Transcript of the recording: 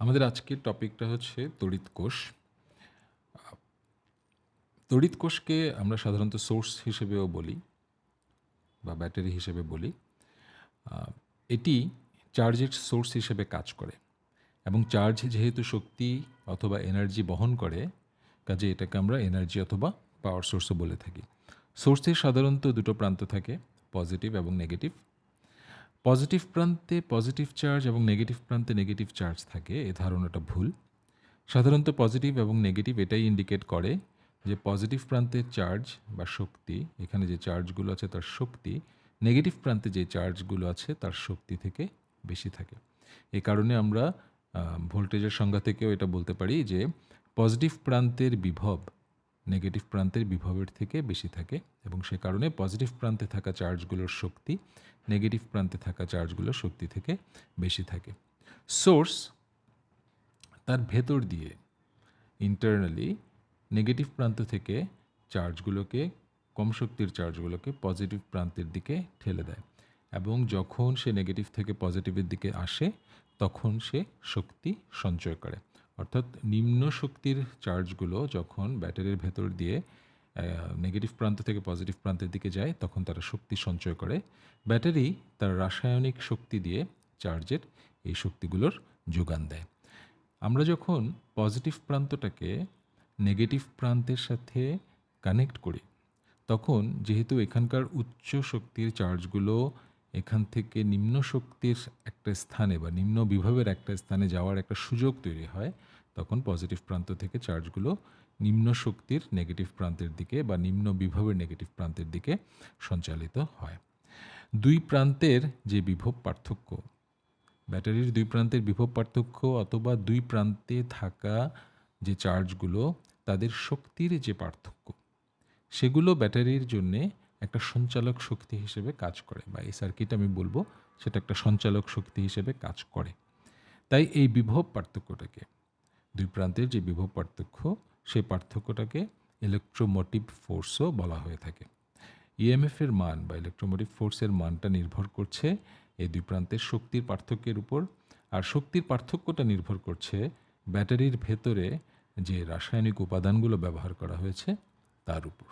আমাদের আজকের টপিকটা হচ্ছে তড়িৎ কোষ। তড়িৎ কোষকে আমরা সাধারণত সোর্স হিসেবেও বলি বা ব্যাটারি হিসেবে বলি। এটি চার্জের সোর্স হিসেবে কাজ করে এবং চার্জ যেহেতু শক্তি অথবা এনার্জি বহন করে, কাজে এটাকে আমরা এনার্জি অথবা পাওয়ার সোর্সও বলে থাকি। সোর্সের সাধারণত দুটো প্রান্ত থাকে, পজিটিভ এবং নেগেটিভ। পজিটিভ প্রান্তে পজিটিভ চার্জ এবং নেগেটিভ প্রান্তে নেগেটিভ চার্জ থাকে, এ ধারণাটা ভুল। সাধারণত পজিটিভ এবং নেগেটিভ এটাই ইন্ডিকেট করে যে পজিটিভ প্রান্তের চার্জ বা শক্তি, এখানে যে চার্জগুলো আছে তার শক্তি, নেগেটিভ প্রান্তে যে চার্জগুলো আছে তার শক্তি থেকে বেশি থাকে। এই কারণে আমরা ভোল্টেজের সংজ্ঞা থেকেও এটা বলতে পারি যে পজিটিভ প্রান্তের বিভব নেগেটিভ প্রান্তের বিভবের থেকে বেশি থাকে এবং সে কারণে পজিটিভ প্রান্তে থাকা চার্জগুলোর শক্তি নেগেটিভ প্রান্তে থাকা চার্জগুলোর শক্তি থেকে বেশি থাকে। সোর্স তার ভেতর দিয়ে ইন্টারনালি নেগেটিভ প্রান্ত থেকে চার্জগুলোকে, কম শক্তির চার্জগুলোকে পজিটিভ প্রান্তের দিকে ঠেলে দেয় এবং যখন সে নেগেটিভ থেকে পজিটিভের দিকে আসে, তখন সে শক্তি সঞ্চয় করে। অর্থাৎ নিম্ন শক্তির চার্জগুলো যখন ব্যাটারির ভেতর দিয়ে নেগেটিভ প্রান্ত থেকে পজিটিভ প্রান্তের দিকে যায়, তখন তারা শক্তি সঞ্চয় করে। ব্যাটারি তার রাসায়নিক শক্তি দিয়ে চার্জের এই শক্তিগুলোর যোগান দেয়। আমরা যখন পজিটিভ প্রান্তটাকে নেগেটিভ প্রান্তের সাথে কানেক্ট করি, তখন যেহেতু এখানকার উচ্চ শক্তির চার্জগুলো এখান থেকে নিম্ন শক্তির একটা স্থানে বা নিম্ন বিভবের একটা স্থানে যাওয়ার একটা সুযোগ তৈরি হয়, তখন পজিটিভ প্রান্ত থেকে চার্জগুলো নিম্ন শক্তির নেগেটিভ প্রান্তের দিকে বা নিম্ন বিভবের নেগেটিভ প্রান্তের দিকে সঞ্চালিত হয়। দুই প্রান্তের যে বিভব পার্থক্য, ব্যাটারির দুই প্রান্তের বিভব পার্থক্য অথবা দুই প্রান্তে থাকা যে চার্জগুলো তাদের শক্তির যে পার্থক্য, সেগুলো ব্যাটারির জন্যে একটা সঞ্চালক শক্তি হিসেবে কাজ করে বা এই সার্কিট আমি বলব সেটা একটা সঞ্চালক শক্তি হিসেবে কাজ করে। তাই এই বিভব পার্থক্যটাকে, দুই প্রান্তের যে বিভব পার্থক্য সেই পার্থক্যটাকে ইলেকট্রোমোটিভ ফোর্সও বলা হয়ে থাকে। ইএমএফ এর মান বা ইলেকট্রোমোটিভ ফোর্সের মানটা নির্ভর করছে এই দুই প্রান্তের শক্তির পার্থক্যের উপর। আর শক্তির পার্থক্যটা নির্ভর করছে ব্যাটারির ভেতরে যে রাসায়নিক উপাদানগুলো ব্যবহার করা হয়েছে তার উপর।